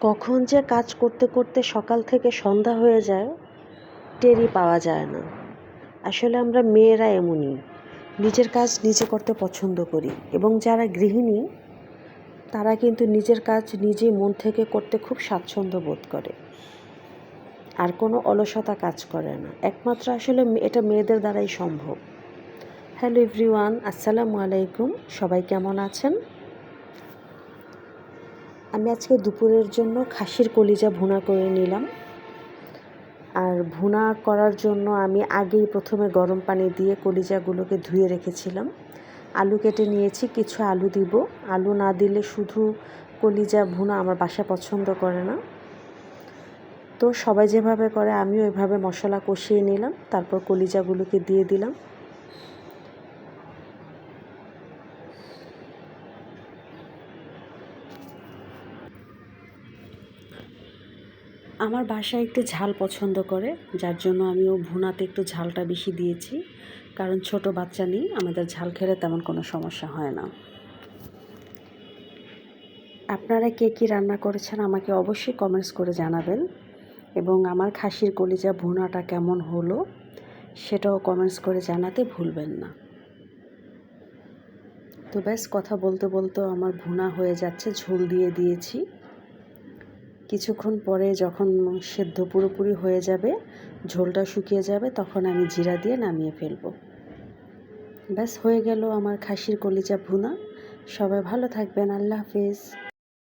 কখন যে কাজ করতে করতে সকাল থেকে সন্ধ্যা হয়ে যায়, টেরই পাওয়া যায় না। আসলে আমরা মেয়েরা এমনই। নিজের কাজ নিজে করতে পছন্দ করি এবং যারা গৃহিণী, তারা কিন্তু নিজের কাজ নিজে মন থেকে করতে খুব স্বাচ্ছন্দ্য বোধ করে। আর কোনো অলসতা কাজ করে না। একমাত্র আসলে এটা মেয়েদের দ্বারাই সম্ভব। হ্যালো এভরিওয়ান, আসসালামু আলাইকুম। সবাই কেমন আছেন? আমি আজকে দুপুরের জন্য খাসির কলিজা ভুনা করে নিলাম। আর ভুনা করার জন্য আমি আগেই প্রথমে গরম পানি দিয়ে কলিজাগুলোকে ধুয়ে রেখেছিলাম। আলু কেটে নিয়েছি, কিছু আলু দিব। আলু না দিলে শুধু কলিজা ভুনা আমার বাসা পছন্দ করে না। তো সবাই যেভাবে করে, আমিও এভাবে মশলা কষিয়ে নিলাম, তারপর কলিজাগুলোকে দিয়ে দিলাম। আমার বাসায় একটু ঝাল পছন্দ করে, যার জন্য আমি ও ভুনাতে একটু ঝালটা বেশি দিয়েছি। কারণ ছোট বাচ্চা নেই, আমাদের ঝাল খেলে তেমন কোনো সমস্যা হয় না। আপনারা কে কী রান্না করেছেন আমাকে অবশ্যই কমেন্টস করে জানাবেন। এবং আমার খাসির কলিজা ভুনাটা কেমন হলো, সেটাও কমেন্টস করে জানাতে ভুলবেন না। তো ব্যাস, কথা বলতে বলতে আমার ভুনা হয়ে যাচ্ছে, ঝোল দিয়ে দিয়েছি। কিছুক্ষণ পরে যখন সেদ্ধ পুরোপুরি হয়ে যাবে, ঝোলটা শুকিয়ে যাবে, তখন আমি জিরা দিয়ে নামিয়ে ফেলব। ব্যাস, হয়ে গেল আমার খাসির কলিজা ভুনা। সবাই ভালো থাকবেন, আল্লাহ হাফিজ।